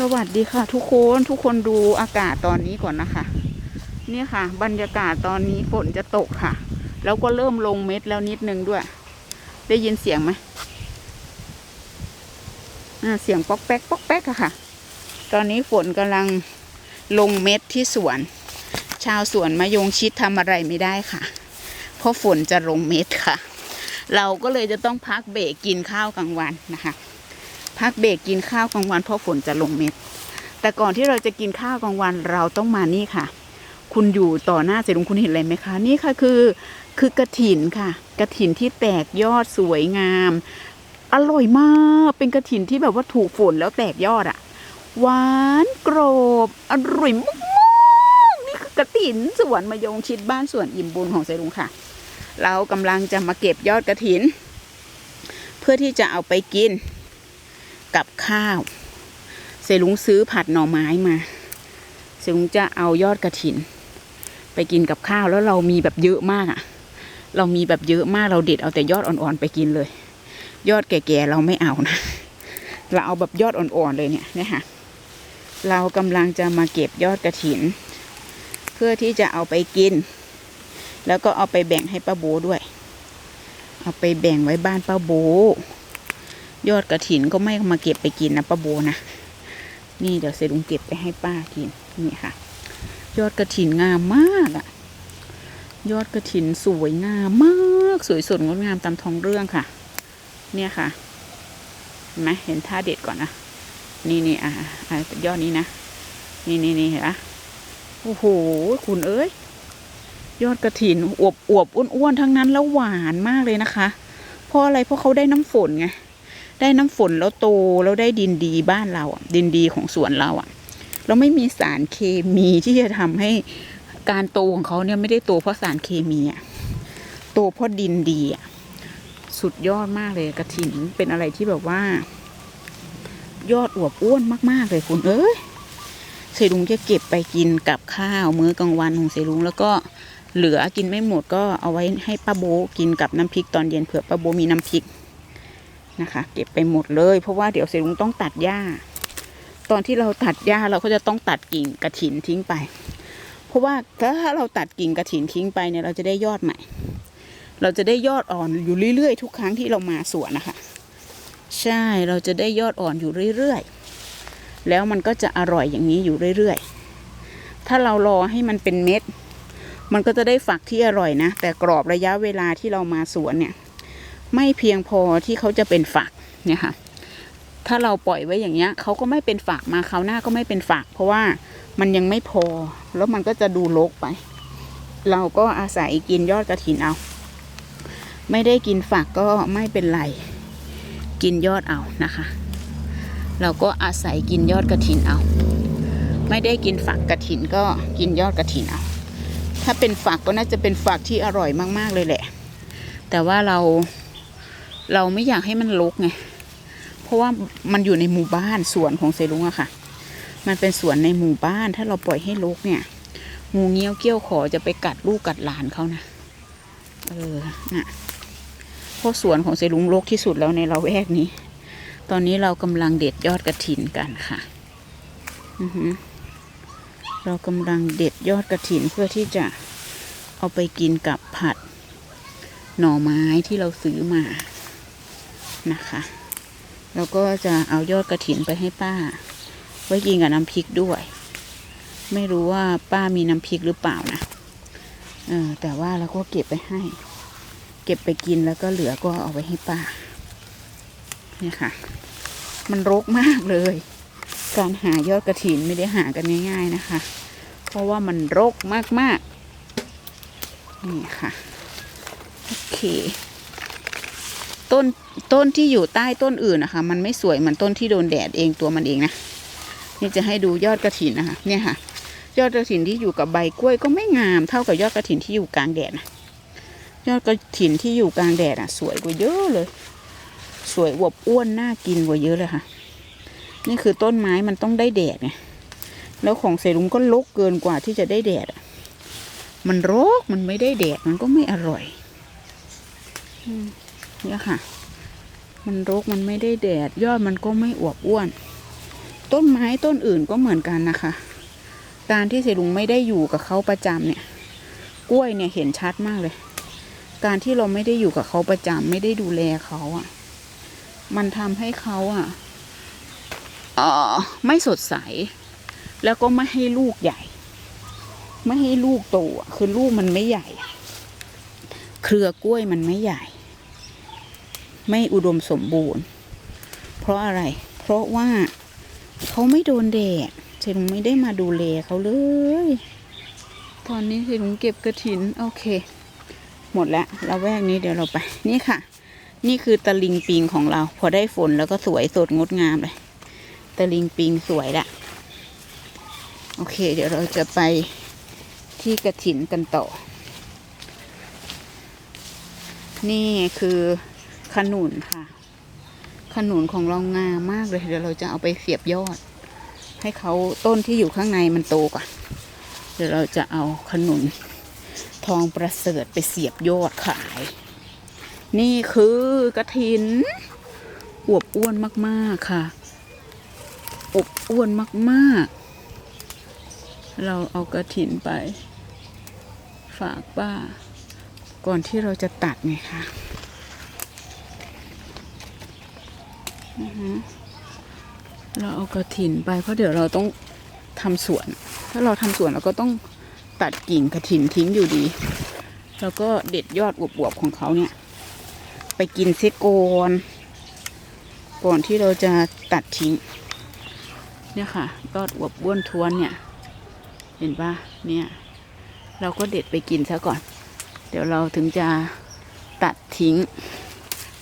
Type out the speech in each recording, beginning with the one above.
สวัสดีค่ะ ทุกคนทุกคนดูอากาศตอนนี้ก่อนนะคะ เนี่ยค่ะ บรรยากาศตอนนี้ฝนจะตกค่ะ แล้วก็เริ่มลงเม็ดแล้วนิดนึงด้วย ได้ยินเสียงไหมเสียงป๊อกแป๊กป๊อกแป๊กอะค่ะ ตอนนี้ฝนกำลังลงเม็ดที่สวน ชาวสวนมะยงชิดทำอะไรไม่ได้ค่ะ เพราะฝนจะลงเม็ดค่ะ เราก็เลยจะต้องพักเบรกกินข้าวกลางวันนะคะ พักเบรกกินข้าวกลางวันเพราะฝนจะลงเม็ด แต่ก่อนที่เราจะกินข้าวกลางวันเราต้องมานี่ค่ะ คุณอยู่ต่อหน้าเสรุงคุณเห็นอะไรไหมคะ นี่ค่ะคือคือกระถินค่ะ กระถินที่แตกยอดสวยงาม อร่อยมาก เป็นกระถินที่แบบว่าถูกฝนแล้วแตกยอดอะหวานกรอบอร่อยมากๆนี่คือกระถินสวนมะยงชิดบ้านสวนอิ่มบุญของเสรุงค่ะ เรากำลังจะมาเก็บยอดกระถิน เพื่อที่จะเอาไปกิน กับข้าว เสลุงซื้อผัดหน่อไม้มาเสลุงจะเอายอดกระถิน ไปกินกับข้าวแล้วเรามีแบบเยอะมากอะ่ะเรามีแบบเยอะมากเราเด็ดเอาแต่ยอดอ่อนๆไปกินเลย ยอดแก่ๆเราไม่เอานะ เราเอาแบบยอดอ่อนๆเลยเนี่ยเนี่ยค่ะ เรากำลังจะมาเก็บยอดกระถิน เพื่อที่จะเอาไปกิน แล้วก็เอาไปแบ่งให้ป้าโบด้วย เอาไปแบ่งไว้บ้านป้าโบ ยอดกระถินก็ไม่มาเก็บไปกินนะป้าโบนะนี่เดี๋ยวเสร็จลุงเก็บไปให้ป้ากินนี่ค่ะ ยอดกระถินงามมากอะยอดกระถินสวยงามมาก สวยสดงดงามตามท้องเรื่องค่ะ เนี่ยค่ะเห็นไหมเห็นท่าเด็ดก่อนนะนี่นี่อะอะยอดนี้นะนี่นี่นี่เห็นปะโอ้โหคุณเอ้ยยอดกระถินอวบอวบอ้วนๆทั้งนั้นแล้วหวานมากเลยนะคะ เพราะอะไรเพราะเขาได้น้ำฝนไง ได้น้ำฝนแล้วโตแล้วได้ดินดีบ้านเราอะดินดีของสวนเราอะ เราไม่มีสารเคมีที่จะทำให้การโตของเขาเนี่ยไม่ได้โตเพราะสารเคมีอะโตเพราะดินดีอะสุดยอดมากเลยกระถินเป็นอะไรที่แบบว่า ยอดอวบอ้วนมาก ๆ เลยคุณเอ้ยเสลุงจะเก็บไปกินกับข้าวมื้อกลางวันของเสลุงแล้วก็เหลือกินไม่หมดก็เอาไว้ให้ป้าโบกินกับน้ำพริกตอนเย็นเผื่อป้าโบมีน้ำพริก นะคะ เก็บไปหมดเลยเพราะว่าเดี๋ยวเสรุงต้องตัดหญ้า ตอนที่เราตัดหญ้าเราก็จะต้องตัดกิ่งกระถินทิ้งไป เพราะว่าถ้าเราตัดกิ่งกระถินทิ้งไปเนี่ยเราจะได้ยอดใหม่ เราจะได้ยอดอ่อนอยู่เรื่อยๆ ทุกครั้งที่เรามาสวนนะคะ ใช่เราจะได้ยอดอ่อนอยู่เรื่อยๆ แล้วมันก็จะอร่อยอย่างนี้อยู่เรื่อยๆ ถ้าเรารอให้มันเป็นเม็ด มันก็จะได้ฝักที่อร่อยนะ แต่กรอบระยะเวลาที่เรามาสวนเนี่ย ไม่เพียงพอที่เขาจะเป็นฝักเนี่ยค่ะ ถ้าเราปล่อยไว้อย่างเงี้ยเขาก็ไม่เป็นฝักมาคราวหน้าก็ไม่เป็นฝัก เพราะว่ามันยังไม่พอ แล้วมันก็จะดูรกไป เราก็อาศัยกินยอดกระถินเอา ไม่ได้กินฝักก็ไม่เป็นไร กินยอดเอานะคะ เราก็อาศัยกินยอดกระถินเอา ไม่ได้กินฝักกระถินก็กินยอดกระถินเอา ถ้าเป็นฝักก็น่าจะเป็นฝักที่อร่อยมาก ๆ เลยแหละ แต่ว่าเรา เราไม่อยากให้มันรกไง เพราะว่ามันอยู่ในหมู่บ้านสวนของเซรุงอะค่ะ มันเป็นสวนในหมู่บ้าน ถ้าเราปล่อยให้รกเนี่ย งูเงี้ยวเกี้ยวขอจะไปกัดลูกกัดหลานเขานะ เออ น่ะ เพราะสวนของเซรุงรกที่สุดแล้วในเราแวกนี้ ตอนนี้เรากำลังเด็ดยอดกระถินกันค่ะ อือหือเรากำลังเด็ดยอดกระถินเพื่อที่จะเอาไปกินกับผัดหน่อไม้ที่เราซื้อมา นะคะแล้วก็จะเอายอดกระถินไปให้ป้า ไว้กินกับน้ำพริกด้วย ไม่รู้ว่าป้ามีน้ำพริกหรือเปล่านะเออแต่ว่าเราก็เก็บไปให้ เก็บไปกินแล้วก็เหลือก็เอาไว้ให้ป้าเนี่ยค่ะ มันรกมากเลย การหายอดกระถินไม่ได้หากันง่ายๆนะคะ เพราะว่ามันรกมากๆนี่ค่ะ โอเค ต้นต้นที่อยู่ใต้ต้นอื่นนะคะ มันไม่สวยเหมือนต้นที่โดนแดดเองตัวมันเองนะนี่จะให้ดูยอดกระถินนะคะ เนี่ยค่ะ ยอดกระถินที่อยู่กับใบกล้วยก็ไม่งามเท่ากับยอดกระถินที่อยู่กลางแดดนะยอดกระถินที่อยู่กลางแดดอะ สวยกว่าเยอะเลย สวยอวบอ้วนน่ากินกว่าเยอะเลยค่ะ นี่คือต้นไม้มันต้องได้แดดไงแล้วของเซรุมก็ลกเกินกว่าที่จะได้แดดอะมันรกมันไม่ได้แดดมันก็ไม่อร่อย อืม เนี่ยค่ะ มันรกมันไม่ได้แดด ยอดมันก็ไม่อวบอ้วน ต้นไม้ต้นอื่นก็เหมือนกันนะคะ การที่เสลุงไม่ได้อยู่กับเขาประจำเนี่ย กล้วยเนี่ยเห็นชัดมากเลย การที่เราไม่ได้อยู่กับเขาประจำไม่ได้ดูแลเขาอะ่ะ มันทำให้เขาอะ่ะเออไม่สดใส แล้วก็ไม่ให้ลูกใหญ่ ไม่ให้ลูกโตอะคือลูกมันไม่ใหญ่ เครือกล้วยมันไม่ใหญ่ ไม่อุดมสมบูรณ์ เพราะอะไร เพราะว่าเขาไม่โดนแดดเซลุงไม่ได้มาดูแลเขาเลย ตอนนี้เซลุงเก็บกระถิน โอเค หมดแล้วเราแวกนี้เดี๋ยวเราไป นี่ค่ะ นี่คือตะลิงปิงของเรา พอได้ฝนแล้วก็สวยสดงดงามเลยตะลิงปิงสวยละโอเค เดี๋ยวเราจะไปที่กระถินกันต่อ นี่คือ ขนุนค่ะ ขนุนของเรางามมากเลย เดี๋ยวเราจะเอาไปเสียบยอด ให้เขาต้นที่อยู่ข้างในมันโตก่อนเดี๋ยวเราจะเอาขนุน ทองประเสริฐไปเสียบยอดขาย นี่คือกระถิน อวบอ้วนมากๆค่ะ อบอ้วนมากๆ เราเอากระถินไป ฝากป้า ก่อนที่เราจะตัดไงคะอือฮึ เราเอากระถินไปเพราะเดี๋ยวเราต้องทำสวน ถ้าเราทำสวนเราก็ต้องตัดกิ่งกระถินทิ้งอยู่ดี แล้วก็เด็ดยอดอวบๆของเขาเนี่ย ไปกินเซโกอนก่อนที่เราจะตัดทิ้ง เนี่ยค่ะยอดอวบบ้วนทวนเนี่ย เห็นปะเนี่ย เราก็เด็ดไปกินซะก่อน เดี๋ยวเราถึงจะตัดทิ้ง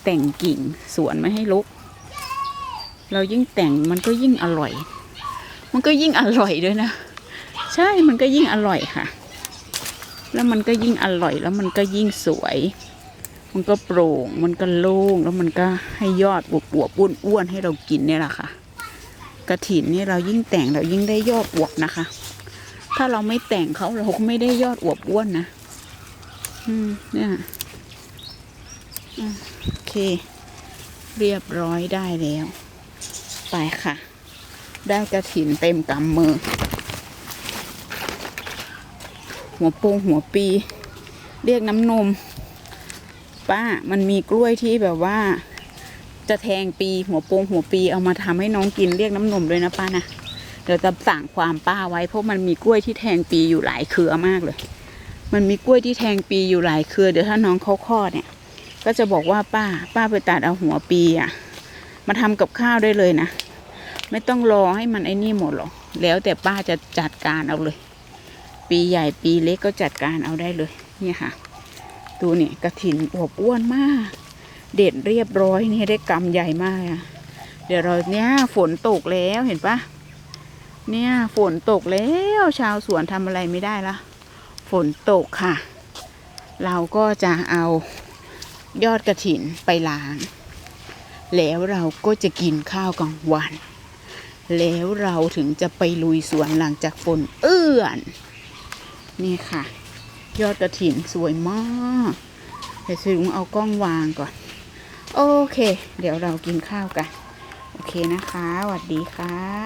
แต่งกิ่งสวนไม่ให้รก เรายิ่งแต่งมันก็ยิ่งอร่อย มันก็ยิ่งอร่อยด้วยนะ ใช่ มันก็ยิ่งอร่อยค่ะ แล้วมันก็ยิ่งอร่อย แล้วมันก็ยิ่งสวย มันก็โปร่ง มันก็โล่ง แล้วมันก็ให้ยอดบวบๆอ้วนๆให้เรากินเนี่ยแหละค่ะ กระถินนี่เรายิ่งแต่งเรายิ่งได้ยอดอวบนะคะ ถ้าเราไม่แต่งเขาเราก็ไม่ได้ยอดอวบอ้วนนะ อืม เนี่ยโอเค เรียบร้อยได้แล้ว ไปค่ะ ได้กระถินเต็มกำมือ หัวปงหัวปี เรียกน้ำนม ป้ามันมีกล้วยที่แบบว่า จะแทงปีหัวปงหัวปีเอามาทำให้น้องกินเรียกน้ำนมด้วยนะป้านะเดี๋ยวจะสั่งความป้าไว้เพราะมันมีกล้วยที่แทงปีอยู่หลายเครือมากเลย มันมีกล้วยที่แทงปีอยู่หลายเครือ เดี๋ยวถ้าน้องเขาคลอดเนี่ย ก็จะบอกว่าป้า ป้าไปตัดเอาหัวปีอะ มาทำกับข้าวได้เลยนะ ไม่ต้องรอให้มันไอ้นี่หมดหรอก แล้วแต่ป้าจะจัดการเอาเลย ปีใหญ่ปีเล็กก็จัดการเอาได้เลย เนี่ยค่ะ ดูเนี่กระถินอวบอ้วนมาก เด็ดเรียบร้อยนี่ได้กำใหญ่มากอะเดี๋ยวเราเนี่ยฝนตกแล้วเห็นปะเนี่ยฝนตกแล้วชาวสวนทำอะไรไม่ได้ละฝนตกค่ะ เราก็จะเอายอดกระถินไปล้าง แล้วเราก็จะกินข้าวกลางวัน แล้วเราถึงจะไปลุยสวนหลังจากฝนเอื้อน นี่ค่ะ ยอดกระถินสวยมากเดี๋ยวสิลุงเอากล้องวางก่อน โอเค เดี๋ยวเรากินข้าวกัน โอเคนะคะสวัสดีค่ะ